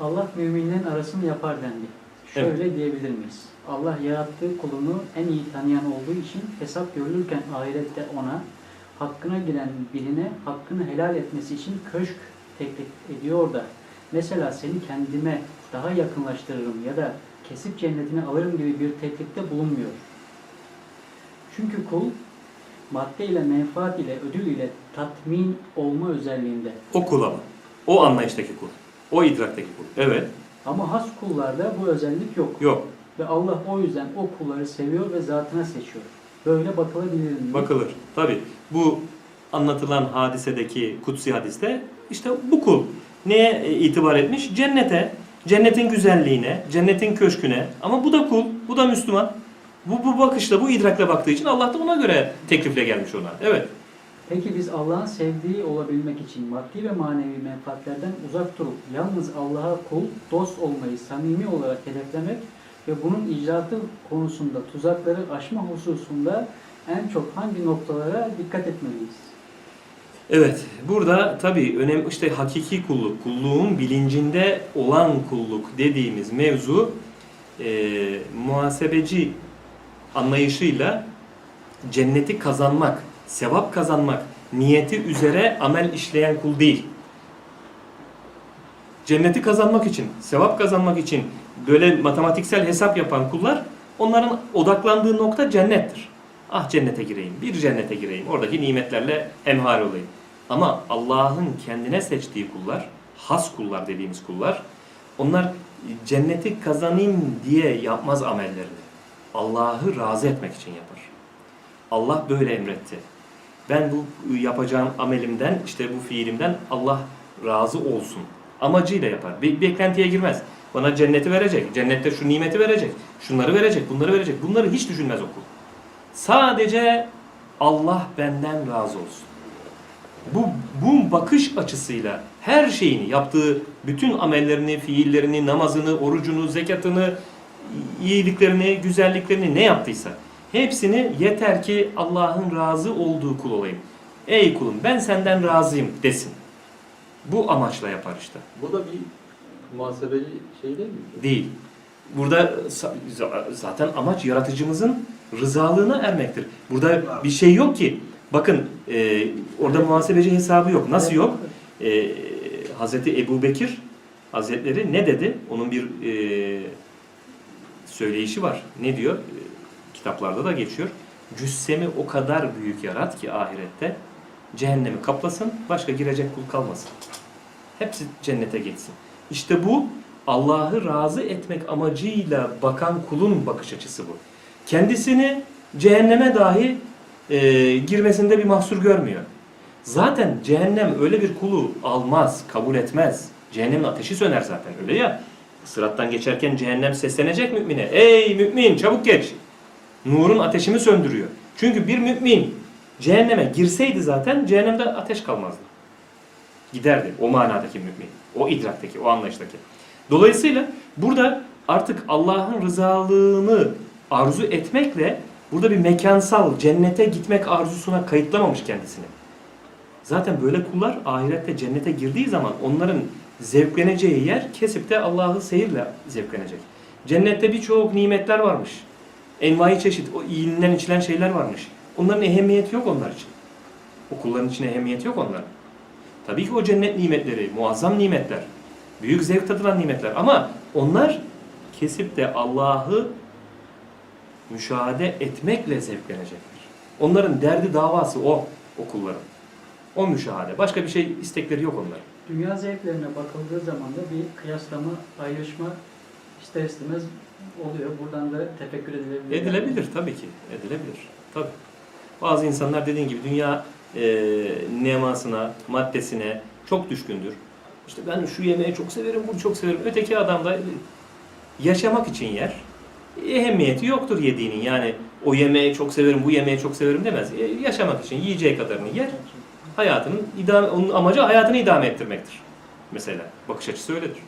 Allah müminlerin arasını yapar dendi. Şöyle diyebilir miyiz? Allah yarattığı kulunu en iyi tanıyan olduğu için hesap görülürken ahirette ona, hakkına giren birine hakkını helal etmesi için köşk teklif ediyor da. Mesela seni kendime daha yakınlaştırırım ya da kesip cennetine alırım gibi bir teklifte bulunmuyor. Çünkü kul madde ile menfaat ile ödül ile tatmin olma özelliğinde. O kul ama. O anlayıştaki kul. O idraktaki kul. Evet. Ama has kullarda bu özellik yok. Yok. Ve Allah o yüzden o kulları seviyor ve zatına seçiyor. Böyle bakılabilir mi? Bakılır. Tabi. Bu anlatılan hadisedeki kutsi hadiste işte bu kul neye itibar etmiş? Cennete, cennetin güzelliğine, cennetin köşküne. Ama bu da kul, bu da Müslüman. Bu, bu bakışla, bu idrakla baktığı için Allah da ona göre teklifle gelmiş ona. Evet. Peki biz Allah'ın sevdiği olabilmek için maddi ve manevi menfaatlerden uzak durup yalnız Allah'a kul, dost olmayı samimi olarak hedeflemek ve bunun icraatı konusunda tuzakları aşma hususunda en çok hangi noktalara dikkat etmeliyiz? Evet, burada tabii önemli işte hakiki kulluk, kulluğun bilincinde olan kulluk dediğimiz mevzu e, muhasebeci anlayışıyla cenneti kazanmak, sevap kazanmak niyeti üzere amel işleyen kul değil. Cenneti kazanmak için, sevap kazanmak için böyle matematiksel hesap yapan kullar onların odaklandığı nokta cennettir. Ah cennete gireyim, bir cennete gireyim, oradaki nimetlerle hemhal olayım. Ama Allah'ın kendine seçtiği kullar, has kullar dediğimiz kullar, onlar cenneti kazanayım diye yapmaz amellerini. Allah'ı razı etmek için yapar. Allah böyle emretti. Ben bu yapacağım amelimden, işte bu fiilimden Allah razı olsun. Amacıyla yapar. Bir beklentiye girmez. Bana cenneti verecek, cennette şu nimeti verecek, şunları verecek, bunları verecek. Bunları hiç düşünmez o kul. Sadece Allah benden razı olsun. Bu, bu bakış açısıyla her şeyini, yaptığı bütün amellerini, fiillerini, namazını, orucunu, zekatını, iyiliklerini, güzelliklerini ne yaptıysa hepsini yeter ki Allah'ın razı olduğu kul olayım. Ey kulum ben senden razıyım desin. Bu amaçla yapar işte. Bu da bir muhasebeci şey değil mi? Değil. Burada zaten amaç yaratıcımızın rızalığına ermektir. Burada bir şey yok ki. Bakın e, orada muhasebeci hesabı yok. Nasıl yok? E, Hazreti Ebu Bekir Hazretleri ne dedi? Onun bir e, söyleyişi var. Ne diyor? Kitaplarda da geçiyor. Cüssemi o kadar büyük yarat ki ahirette cehennemi kaplasın, başka girecek kul kalmasın. Hepsi cennete geçsin. İşte bu Allah'ı razı etmek amacıyla bakan kulun bakış açısı bu. Kendisini cehenneme dahi e, girmesinde bir mahsur görmüyor. Zaten cehennem öyle bir kulu almaz, kabul etmez. Cehennemin ateşi söner zaten öyle ya. Sırattan geçerken cehennem seslenecek mümine. Ey mümin çabuk geç. Nurun ateşimi söndürüyor. Çünkü bir mümin cehenneme girseydi zaten cehennemde ateş kalmazdı. Giderdi o manadaki mümin. O idraktaki, o anlayıştaki. Dolayısıyla burada artık Allah'ın rızalığını arzu etmekle burada bir mekansal cennete gitmek arzusuna kayıtlamamış kendisini. Zaten böyle kullar ahirette cennete girdiği zaman onların zevkleneceği yer kesip de Allah'ı seyirle zevklenecek. Cennette birçok nimetler varmış. Envai çeşit, o iyilinden içilen şeyler varmış. Onların ehemmiyeti yok onlar için. O kulların için ehemmiyeti yok onların. Tabii ki o cennet nimetleri, muazzam nimetler. Büyük zevk tadılan nimetler. Ama onlar kesip de Allah'ı müşahede etmekle zevklenecekler. Onların derdi davası o, o kulların. O müşahede. Başka bir şey istekleri yok onların. Dünya zevklerine bakıldığı zaman da bir kıyaslama, ayrışma ister istemez oluyor. Buradan da tefekkür edilebilir. Edilebilir tabii ki. Edilebilir. Tabii. Bazı insanlar dediğin gibi dünya e, nemasına, maddesine çok düşkündür. İşte ben şu yemeği çok severim, bunu çok severim. Öteki adam da yaşamak için yer. Ehemmiyeti yoktur yediğinin. Yani o yemeği çok severim, bu yemeği çok severim demez. E, yaşamak için yiyeceği kadarını yer. Hayatının idame, onun amacı hayatını idame ettirmektir. Mesela bakış açısı öyledir.